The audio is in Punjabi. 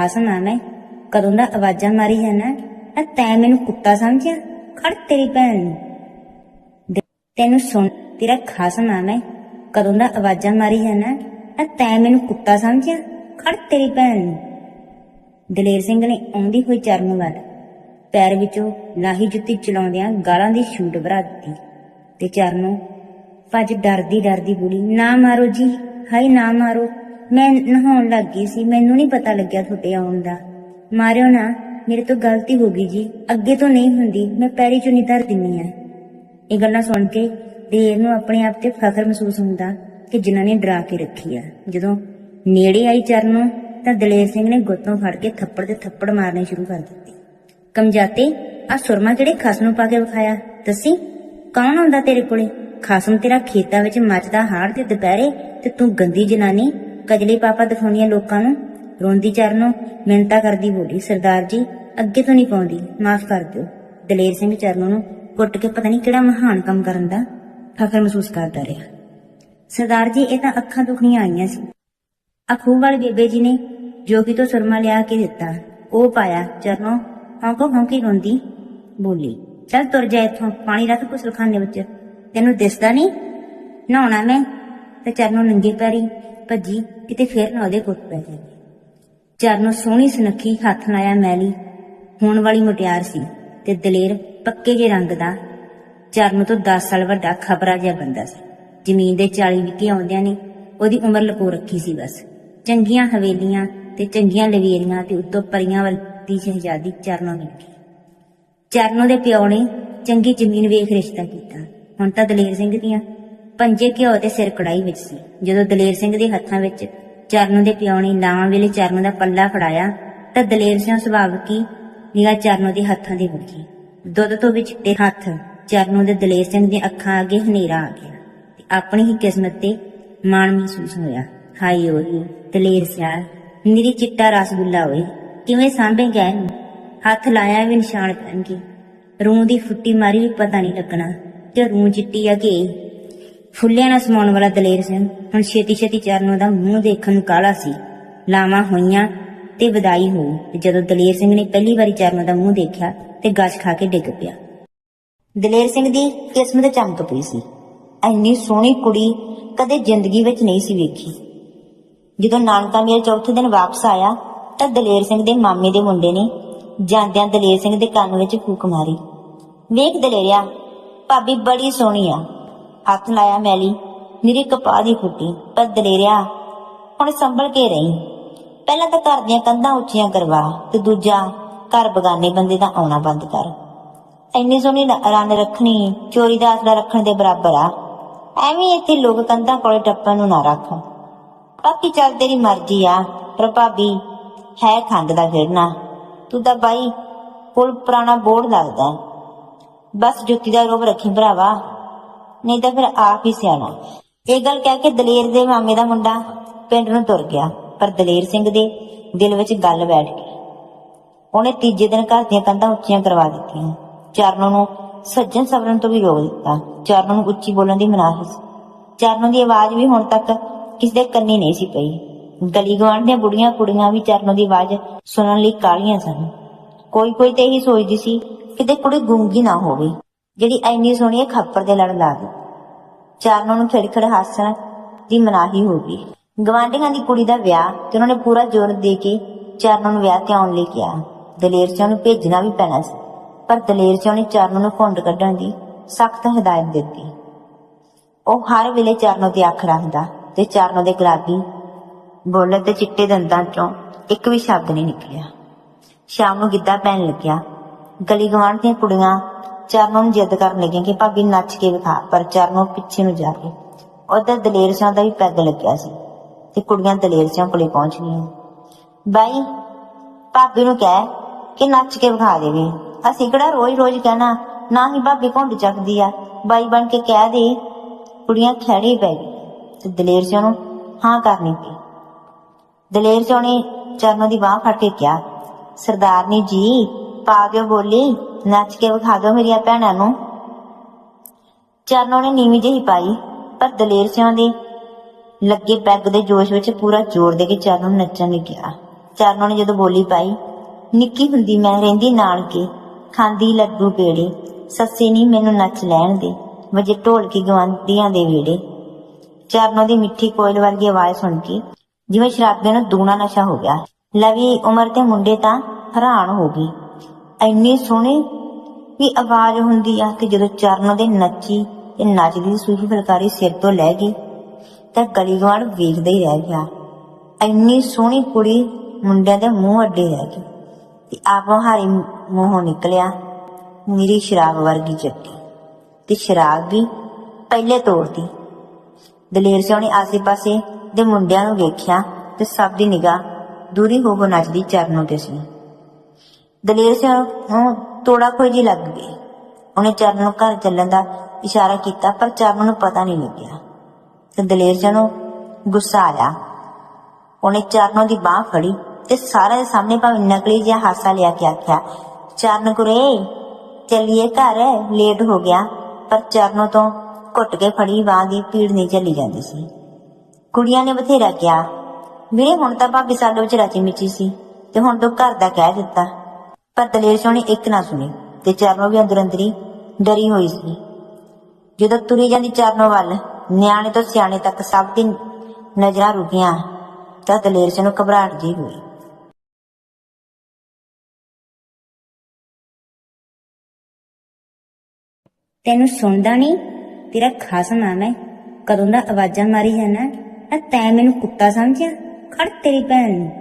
ਖਾਸਮ ਆ ਮੈਂ ਕਦੋਂ ਦਾ ਆਵਾਜ਼ਾਂ ਮਾਰੀ ਜਾਣਾ ਆ ਤੈਂ ਮੈਨੂੰ ਕੁੱਤਾ ਸਮਝਿਆ? ਖੜ ਤੇਰੀ ਭੈਣ ਨੂੰ। ਤੈਨੂੰ ਸੁਣ, ਤੇਰਾ ਖਾਸਮ ਆ ਮੈਂ। ਕਦੋਂ ਦਾ ਆਵਾਜ਼ਾਂ ਮਾਰੀ ਜਾਣਾ ਆ ਤੈਂ ਮੈਨੂੰ ਕੁੱਤਾ ਸਮਝਿਆ? ਖੜ ਤੇਰੀ ਭੈਣ ਨੂੰ। ਦਲੇਰ ਸਿੰਘ ਨੇ ਆਉਂਦੀ ਹੋਈ ਚਰਨ ਵੱਲ। ਪੈਰ ਵਿੱਚੋਂ ਲਾਹੀ ਜੁੱਤੀ ਚਲਾਉਂਦਿਆਂ ਗਾਲਾਂ ਦੀ ਛੂਟ ਭਰਾ ਦਿੱਤੀ। ਤੇ ਚਰਨੋਂ, ਭੱਜ ਡਰਦੀ ਡਰਦੀ ਬੋਲੀ, ਨਾ ਮਾਰੋ ਜੀ, ਹਾਏ ਨਾ ਮਾਰੋ। ਮੈਂ ਨਹਾਉਣ ਲੱਗ ਗਈ ਸੀ। ਮੈਨੂੰ ਨਹੀਂ ਪਤਾ ਲੱਗਿਆ ਤੁਹਾਡੇ ਆਉਣ ਦਾ। ਮਾਰਿਓ ਨਾ, ਮੇਰੇ ਤੋਂ ਗਲਤੀ ਹੋ ਗਈ ਜੀ। ਅੱਗੇ ਤੋਂ ਨਹੀਂ ਹੁੰਦੀ। ਮੈਂ ਪੈਰੀ ਚੁੰਨੀ ਧਰ ਦਿੰਨੀ ਆ। ਇਹ ਗੱਲਾਂ ਸੁਣ ਕੇ ਦੇਰ ਨੂੰ ਆਪਣੇ ਆਪ ਤੇ ਫਖਰ ਮਹਿਸੂਸ ਹੁੰਦਾ ਕਿ ਜਿਨ੍ਹਾਂ ਨੇ ਡਰਾ ਕੇ ਰੱਖੀ ਆ। ਜਦੋਂ ਨੇੜੇ ਆਈ ਚਰਨੋਂ ਤਾਂ ਦਲੇਰ ਸਿੰਘ ਨੇ ਗੁੱਤੋਂ ਫੜ ਕੇ ਥੱਪੜ ਤੇ ਥੱਪੜ ਮਾਰਨੇ ਸ਼ੁਰੂ ਕਰ ਦਿੱਤੇ। ਕਮਜਾਤੇ ਆ ਸੁਰਮਾ ਕਿਹੜੇ ਖਸ ਪਾ ਕੇ ਵਿਖਾਇਆ? ਦੱਸੀ, ਕੌਣ ਆਉਂਦਾ ਤੇਰੇ ਕੋਲੇ? ਖਸਮ ਤੇਰਾ ਖੇਤਾਂ ਵਿੱਚ ਮੱਚਦਾ ਹਾੜ ਤੇ ਦੁਪਹਿਰੇ ਤੇ ਤੂੰ ਗੰਦੀ ਜਨਾਨੀ ਕਜਲੀ ਪਾਪਾ ਦਿਖਾਉਂਦੀਆਂ ਲੋਕਾਂ ਨੂੰ, ਰੋਂਦੀ ਚਰਨੋਂ ਮਿੰਤਾ ਕਰਦੀ ਬੋਲੀ, ਸਰਦਾਰ ਜੀ, ਅੱਗੇ ਤੋਂ ਨਹੀਂ ਪਾਉਂਦੀ, ਮਾਫ ਕਰ ਦਿਓ। ਦਲੇਰ ਸਿੰਘ ਚਰਨੋਂ ਨੂੰ ਕੁੱਟ ਕੇ ਪਤਾ ਨਹੀਂ ਕਿਹੜਾ ਮਹਾਨ ਕੰਮ ਕਰਨ ਦਾ ਫਖਰ ਮਹਿਸੂਸ ਕਰਦਾ ਰਿਹਾ। ਸਰਦਾਰ ਜੀ, ਇਹ ਤਾਂ ਅੱਖਾਂ ਦੁਖਣੀਆਂ ਆਈਆਂ ਸੀ। ਅਖੂ ਵਾਲੇ ਬੇਬੇ ਜੀ ਨੇ ਜੋਗੀ ਤੋਂ ਸੁਰਮਾ ਲਿਆ ਕੇ ਦਿੱਤਾ। ਉਹ ਪਾਇਆ ਚਰਨੋਂ, ਹੌਂਕੋ ਹੌਂਕੀ ਰੋਂਦੀ ਬੋਲੀ, ਚੱਲ ਤੁਰ ਜਾ ਇੱਥੋਂ, ਪਾਣੀ ਰੱਖ ਕੁਸਲਖਾਨੇ ਵਿੱਚ, ਤੈਨੂੰ ਦਿਸਦਾ ਨਹੀਂ? ਨਹਾਉਣਾ ਮੈਂ? ਤੇ ਚਰਨੋਂ ਨੰਗੇ ਪੈਰੀ ਭੱਜੀ, ਕਿਤੇ ਫੇਰ ਨਾ ਉਹਦੇ ਕੁੱਟ ਪੈ ਜਾਵੇ। ਚਰਨੋਂ ਸੋਹਣੀ ਸੁਨੱਖੀ ਹੱਥ ਲਾਇਆ ਮੈਲੀ। ਹੋਣ ਵਾਲੀ ਮੁਟਿਆਰ ਸੀ ਤੇ ਦਲੇਰ ਪੱਕੇ ਜੇ ਰੰਗ ਦਾ। ਚਰਨ ਤੋਂ 10 ਸਾਲ ਵੱਡਾ ਖਬਰਾ ਜਿਹਾ ਬੰਦਾ ਸੀ। ਜ਼ਮੀਨ ਦੇ 40 ਵਿਕੇ ਆਉਂਦਿਆਂ ਨੇ ਉਹਦੀ ਉਮਰ ਲਕੋ ਰੱਖੀ ਸੀ ਬਸ। ਚੰਗੀਆਂ ਹਵੇਲੀਆਂ ਤੇ ਚੰਗੀਆਂ ਲਵੇਰੀਆਂ ਤੇ ਉੱਤੋਂ ਪਰੀਆਂ ਵੱਲ ਦੀ ਸ਼ਹਿਜ਼ਾਦੀ ਚਰਨੋਂ ਮਿਲ ਗਈ। ਚਰਨੋਂ ਦੇ ਪਿਓ ਨੇ ਚੰਗੀ ਜ਼ਮੀਨ ਵੇਖ ਰਿਸ਼ਤਾ ਕੀਤਾ। ਹੁਣ ਤਾਂ ਦਲੇਰ ਸਿੰਘ ਦੀਆਂ ਪੰਜੇ ਘਿਓ ਤੇ ਸਿਰ ਕੜਾਈ ਵਿੱਚ ਸੀ। ਜਦੋਂ ਦਲੇਰ ਸਿੰਘ ਦੇ ਹੱਥਾਂ ਵਿੱਚ ਚਰਨੋਂ ਦੇ ਪਿਓ ਨੇ ਲਾਵਾਂ ਵੇਲੇ ਚਰਨ ਦਾ ਪੱਲਾ ਫੜਾਇਆ, ਤਾਂ ਦਲੇਰ ਸਿੰਘ ਸੁਭਾਵਕ ਹੀ ਨਿਗਾਹ ਚਰਨੋਂ ਦੇ ਹੱਥਾਂ ਦੇ ਵੱਜੀ ਦੁੱਧ ਤੋਂ ਵਿੱਚ ਤੇ ਹੱਥ ਚਰਨੋਂ ਦੇ ਦਲੇਰ ਸਿੰਘ ਦੀਆਂ ਅੱਖਾਂ ਅੱਗੇ ਹਨੇਰਾ ਆ ਗਿਆ ਤੇ ਆਪਣੀ ਹੀ ਕਿਸਮਤ ਤੇ ਮਾਣ ਮਹਿਸੂਸ ਹੋਇਆ। ਹਾਈ ਓਹੀ ਦਲੇਰ ਸਿਆ ਨਿਰੀ ਚਿੱਟਾ ਰਸਗੁੱਲਾ ਹੋਏ ਕਿਵੇਂ ਸਾਂਭੇ ਗਏ ਹੱਥ ਲਾਇਆ ਵੀ ਨਿਸ਼ਾਨ ਪੈਣ ਕੇ। ਰੂਹ ਦੀ ਫੁੱਟੀ ਮਾਰੀ ਵੀ ਪਤਾ ਨਹੀਂ ਲੱਗਣਾ ਤੇ ਰੂਹ ਚਿੱਟੀ ਆ ਕਿ ਫੁੱਲਿਆਂ ਨਾਲ ਸਮਾਉਣ ਵਾਲਾ ਦਲੇਰ ਸਿੰਘ ਹੁਣ ਛੇਤੀ ਛੇਤੀ ਚਰਨੋਂ ਦਾ ਮੂੰਹ ਦੇਖਣ ਨੂੰ ਕਾਲਾ ਸੀ। ਲਾਵਾਂ ਹੋਈਆਂ ਤੇ ਵਿਦਾਈ ਹੋਈ ਤੇ ਜਦੋਂ ਦਲੇਰ ਸਿੰਘ ਨੇ ਪਹਿਲੀ ਵਾਰੀ ਚਰਨੋਂ ਦਾ ਮੂੰਹ ਦੇਖਿਆ ਤੇ ਗੱਜ ਖਾ ਕੇ ਡਿੱਗ ਪਿਆ। ਦਲੇਰ ਸਿੰਘ ਦੀ ਕਿਸਮਤ ਚਮਕ ਪਈ ਸੀ। ਐਨੀ ਸੋਹਣੀ ਕੁੜੀ ਕਦੇ ਜ਼ਿੰਦਗੀ ਵਿੱਚ ਨਹੀਂ ਸੀ ਵੇਖੀ। ਜਦੋਂ ਨਾਨਕਾ ਮੇਲ ਚੌਥੇ ਦਿਨ ਵਾਪਸ ਆਇਆ ਤਾਂ ਦਲੇਰ ਸਿੰਘ ਦੇ ਮਾਮੇ ਦੇ ਮੁੰਡੇ ਨੇ ਜਾਂਦਿਆਂ ਦਲੇਰ ਸਿੰਘ ਦੇ ਕੰਨ ਵਿੱਚ ਫੂਕ ਮਾਰੀ। ਵੇਖ ਦਲੇਰਿਆ, ਭਾਬੀ ਬੜੀ ਸੋਹਣੀ ਆ। ਹੱਥ ਲਾਇਆ, ਮੈਲੀ, ਮੇਰੀ ਕਪਾਹ ਦੀ ਫੁੱਟੀ ਪਰ ਦਲੇਰਿਆ ਹੁਣ ਸੰਭਲ ਕੇ ਰਹੀ। ਪਹਿਲਾਂ ਤਾਂ ਘਰ ਦੀਆਂ ਕੰਧਾਂ ਉੱਚੀਆਂ ਕਰਵਾ ਤੇ ਦੂਜਾ ਘਰ ਬਗਾਨੇ ਬੰਦੇ ਦਾ ਆਉਣਾ ਬੰਦ ਕਰ। ਇੰਨੀ ਸੋਹਣੀ ਰ- ਰੱਖਣੀ, ਚੋਰੀ ਦਾ ਆਸਰਾ ਰੱਖਣ ਦੇ ਬਰਾਬਰ ਆ। ਐਵੇਂ ਇੱਥੇ ਲੋਕ ਕੰਧਾਂ ਕੋਲੇ ਟੱਪਣ ਨੂੰ ਨਾ ਰੱਖ। ਬਾਕੀ ਚੱਲ ਤੇਰੀ ਮਰਜ਼ੀ ਆ, ਪਰ ਭਾਬੀ, ਹੈ ਖੰਡ ਦਾ ਖੇਡਣਾ ਤੂੰ ਤਾਂ ਬਾਈ ਕੋਲ ਪੁਰਾਣਾ ਬੋਰਡ ਲੱਗਦਾ। ਬਸ ਜੁੱਤੀ ਦਾ ਰੋਬ ਰੱਖੀ ਭਰਾਵਾ। ਨਹੀਂ ਤਾਂ ਫਿਰ ਆਪ ਹੀ ਸਿਆਣਾ। ਇਹ ਗੱਲ ਕਹਿ ਕੇ ਦਲੇਰ ਦੇ ਮਾਮੇ ਦਾ ਮੁੰਡਾ ਪਿੰਡ ਨੂੰ ਤੁਰ ਗਿਆ, ਪਰ ਦਲੇਰ ਸਿੰਘ ਦੇ ਦਿਲ ਵਿੱਚ ਗੱਲ ਬੈਠ ਗਈ। ਉਹਨੇ ਤੀਜੇ ਦਿਨ ਘਰ ਦੀਆਂ ਕੰਧਾਂ ਉੱਚੀਆਂ ਕਰਵਾ ਦਿੱਤੀਆਂ। ਚਰਨੋਂ ਨੂੰ ਸੱਜਣ ਸਵਰਨ ਤੋਂ ਵੀ ਰੋਕ ਦਿੱਤਾ। ਚਰਨੋਂ ਨੂੰ ਉੱਚੀ ਬੋਲਣ ਦੀ ਮਨਾਹੀ ਸੀ। ਚਰਨੋਂ ਦੀ ਆਵਾਜ਼ ਵੀ ਹੁਣ ਤੱਕ ਕਿਸੇ ਦੇ ਕੰਨੀ ਨਹੀਂ ਸੀ ਪਈ। ਗਲੀ ਗਵਾਂਢ ਦੀਆਂ ਬੁੜੀਆਂ ਕੁੜੀਆਂ ਵੀ ਚਰਨੋਂ ਦੀ ਆਵਾਜ਼ ਸੁਣਨ ਲਈ ਕਾਲੀਆਂ ਸਨ। ਕੋਈ ਕੋਈ ਤੇ ਇਹੀ ਸੋਚਦੀ ਸੀ ਕਿਤੇ ਕੁੜੀ ਗੂੰਗੀ ਨਾ ਹੋਵੇ। ਜਿਹੜੀ ਐਨੀ ਸੋਹਣੀ ਖੱਪਰ ਦੇ ਲੜ ਲਾ ਗਈ ਚਰਨੋਂ ਨੂੰ ਖਿੜਖਿੜ ਹੱਸਣ ਦੀ ਮਨਾਹੀ ਹੋ ਗਈ। ਗਵਾਂਢੀਆਂ ਦੀ ਕੁੜੀ ਦਾ ਵਿਆਹ ਤੇ ਉਹਨਾਂ ਨੇ ਪੂਰਾ ਜ਼ੋਰ ਦੇ ਕੇ ਚਰਨੋਂ ਨੂੰ ਵਿਆਹ ਤੇ ਆਉਣ ਲਈ ਕਿਹਾ। ਦਲੇਰ ਸਿੰਘ ਨੂੰ ਭੇਜਣਾ ਵੀ ਪੈਣਾ ਸੀ, ਪਰ ਦਲੇਰ ਸਿੰਘ ਨੇ ਚਰਨੋਂ ਨੂੰ ਫੁੰਡ ਕੱਢਣ ਦੀ ਸਖਤ ਹਦਾਇਤ ਦਿੱਤੀ। ਉਹ ਹਰ ਵੇਲੇ ਚਰਨੋਂ ਤੇ ਅੱਖ ਰੱਖਦਾ ਤੇ ਚਰਨੋਂ ਦੇ ਗੁਲਾਬੀ ਬੋਲੇ ਤੇ ਚਿੱਟੇ ਦੰਦਾਂ ਚੋਂ ਇੱਕ ਵੀ ਸ਼ਬਦ ਨਹੀਂ ਨਿਕਲਿਆ। ਸ਼ਾਮ ਨੂੰ ਗਿੱਧਾ ਪੈਣ ਲੱਗਿਆ। ਗਲੀ ਗਵਾਂਢ ਦੀਆਂ ਕੁੜੀਆਂ ਚਰਨੋਂ ਨੂੰ ਜਿੱਦ ਕਰਨ ਲੱਗੀਆਂ ਕਿ ਭਾਬੀ ਨੱਚ ਕੇ ਵਿਖਾ ਪਰ ਚਰਨੋਂ ਪਿੱਛੇ ਨੂੰ ਜਾ ਕੇ। ਉਧਰ ਦਲੇਰ ਸਿੰਘ ਦਾ ਵੀ ਪੈਗ ਲੱਗਿਆ ਸੀ ਤੇ ਕੁੜੀਆਂ ਦਲੇਰ ਸਿੰਘ ਕੋਲੇ ਪਹੁੰਚ ਗਈਆਂ ਬਾਈ, ਭਾਬੀ ਨੂੰ ਕਹਿ ਕਿ ਨੱਚ ਕੇ ਵਿਖਾ ਦੇਵੇ। ਅਸੀਂ ਕਿਹੜਾ ਰੋਜ਼-ਰੋਜ਼ ਕਹਿਣਾ, ਨਾ ਹੀ ਭਾਬੀ ਘੁੰਡ ਚੱਕਦੀ ਆ। ਬਾਈ ਬਣ ਕੇ ਕਹਿ ਦੇ, ਕੁੜੀਆਂ ਖੜੇ ਪੈ ਗਈ ਤੇ ਦਲੇਰ ਸਿੰਘ ਨੂੰ ਹਾਂ ਕਰਨੀ ਪਈ। ਦਲੇਰ ਸਿੰਘ ਨੇ ਚਰਨੋਂ ਦੀ ਬਾਹ ਫੜ ਕੇ ਕਿਹਾ, ਸਰਦਾਰਨੀ ਜੀ, ਪਾ ਦਿਓ ਬੋਲੀ। ਨੱਚ ਕੇ ਵਿਖਾ ਦਿਓ ਮੇਰੀਆਂ ਭੈਣਾਂ ਨੂੰ। ਚਰਨੋਂ ਨੇ ਨੀਵੀਂ ਜਿਹੀ ਪਾਈ, ਪਰ ਦਲੇਰ ਸਿਉਂ ਦੇ ਲੱਗੇ ਪੈਗ ਦੇ ਜੋਸ਼ ਵਿੱਚ ਪੂਰਾ ਜ਼ੋਰ ਦੇ ਕੇ ਚਰਨੋਂ ਨੂੰ ਨੱਚਣ ਲੱਗਿਆ। ਚਰਨੋਂ ਨੇ ਜਦੋਂ ਬੋਲੀ ਪਾਈ, ਨਿੱਕੀ ਹੁੰਦੀ ਮੈਂ ਰਹਿੰਦੀ ਨਾਨਕੇ, ਖਾਂਦੀ ਲੱਡੂ ਪੇੜੇ, ਸੱਸੀ ਨਹੀਂ ਮੈਨੂੰ ਨੱਚ ਲੈਣ ਦੇ, ਵਜੇ ਢੋਲ ਢੋਲਕੀ ਗਵੰਦੀਆਂ ਦੇ ਵੇੜੇ ਚਰਨੋਂ ਦੀ ਮਿੱਠੀ ਕੋਇਲ ਵਰਗੀ ਆਵਾਜ਼ ਸੁਣ ਕੇ ਜਿਵੇਂ ਸ਼ਰਾਬੇ ਨੂੰ ਦੂਣਾ ਨਸ਼ਾ ਹੋ ਗਿਆ। ਲਵੀ ਉਮਰ ਤੇ ਮੁੰਡੇ ਤਾਂ ਹੈਰਾਨ ਹੋ ਗਈ। ਇੰਨੀ ਸੋਹਣੀ ਵੀ ਆਵਾਜ਼ ਹੁੰਦੀ ਆ ਤੇ ਜਦੋਂ ਚਰਨ ਦੇ ਨੱਚੀ ਤੇ ਨੱਚਦੀ ਸੂਹੀ ਫੁਲਕਾਰੀ ਸਿਰ ਤੋਂ ਲੈ ਗਈ, ਤਾਂ ਗਲੀ ਗਵਾਂਢ ਵੇਖਦਾ ਹੀ ਰਹਿ ਗਿਆ। ਇੰਨੀ ਸੋਹਣੀ ਕੁੜੀ ਮੁੰਡਿਆਂ ਦੇ ਮੂੰਹ ਅੱਡੇ ਰਹਿ ਗਈ ਤੇ ਆਪੋਂ ਹਾਰੀ ਮੂੰਹੋਂ ਨਿਕਲਿਆ ਮੇਰੀ ਸ਼ਰਾਬ ਵਰਗੀ ਚੱਟੀ ਤੇ ਸ਼ਰਾਬ ਵੀ ਪਹਿਲੇ ਤੋੜਦੀ ਦਲੇਰ ਸਿੰਘ ਨੇ ਆਸੇ-ਪਾਸੇ ਦੇ ਮੁੰਡਿਆਂ ਨੂੰ ਵੇਖਿਆ ਤੇ ਸਭ ਦੀ ਨਿਗਾਹ ਦੂਰੀ ਹੋ ਹੋ ਨੱਚਦੀ ਚਰਨੋਂ ਤੇ ਸੀ। ਦਲੇਰ ਸਿੰਘ ਨੂੰ ਤੋੜਾ ਕੋਈ ਜੀ ਲੱਗ ਗਈ। ਉਹਨੇ ਚਰਨ ਨੂੰ ਘਰ ਚੱਲਣ ਦਾ ਇਸ਼ਾਰਾ ਕੀਤਾ, ਪਰ ਚਰਨ ਨੂੰ ਪਤਾ ਨਹੀਂ ਲੱਗਿਆ। ਤੇ ਦਲੇਰ ਸਿੰਘ ਨੂੰ ਗੁੱਸਾ ਆਇਆ। ਉਹਨੇ ਚਰਨੋਂ ਦੀ ਬਾਹ ਫੜੀ ਤੇ ਸਾਰਿਆਂ ਦੇ ਸਾਹਮਣੇ ਭਾਵੇਂ ਨਕਲੀ ਜਿਹਾ ਹਾਸਾ ਲਿਆ ਕੇ ਆਖਿਆ, ਚਰਨ ਗੁਰੇ ਚੱਲੀਏ ਘਰ, ਲੇਟ ਹੋ ਗਿਆ। ਪਰ ਚਰਨੋਂ ਤੋਂ ਘੁੱਟ ਕੇ ਫੜੀ ਬਾਹ ਦੀ ਪੀੜ ਨਹੀਂ ਚੱਲੀ ਜਾਂਦੀ ਸੀ। ਕੁੜੀਆਂ ਨੇ ਬਥੇਰਾ ਕਿਹਾ, ਵੀਰੇ, ਹੁਣ ਤਾਂ ਭਾਬੀ ਸਾਡੇ ਵਿੱਚ ਰਚੀ ਮਿਚੀ ਸੀ ਤੇ ਹੁਣ ਤੂੰ ਘਰ ਦਾ ਕਹਿ ਦਿੱਤਾ। ਪਰ ਦਲੇਰ ਸਿੰਘ ਇੱਕ ਨਾ ਸੁਣੀ ਤੇ ਚਰਨੋ ਵੀ ਅੰਦਰ ਅੰਦਰੀ ਡਰੀ ਹੋਈ ਸੀ। ਜਦੋਂ ਤੁਰੀ ਜਾਂਦੀ ਚਰਨੋ ਵੱਲ, ਨਿਆਣੇ ਤੋਂ ਸਿਆਣੇ ਤੱਕ ਸਭ ਦੀ ਨਜ਼ਰਾਂ ਰੁਕੀਆਂ, ਤਾਂ ਦਲੇਰ ਸਿੰਘ ਨੂੰ ਘਬਰਾਹਟ ਜੀ ਹੋਈ। ਤੈਨੂੰ ਸੁਣਦਾ ਨਹੀਂ? ਤੇਰਾ ਖਾਸ ਆ ਮੈਂ ਕਦੋਂ ਦਾ ਆਵਾਜ਼ਾਂ ਮਾਰੀ ਜਾਣਾ ਆ ਤੈਂ ਮੈਨੂੰ ਕੁੱਤਾ ਸਮਝਿਆ? ਖੜ ਤੇਰੀ ਭੈਣ ਨੂੰ।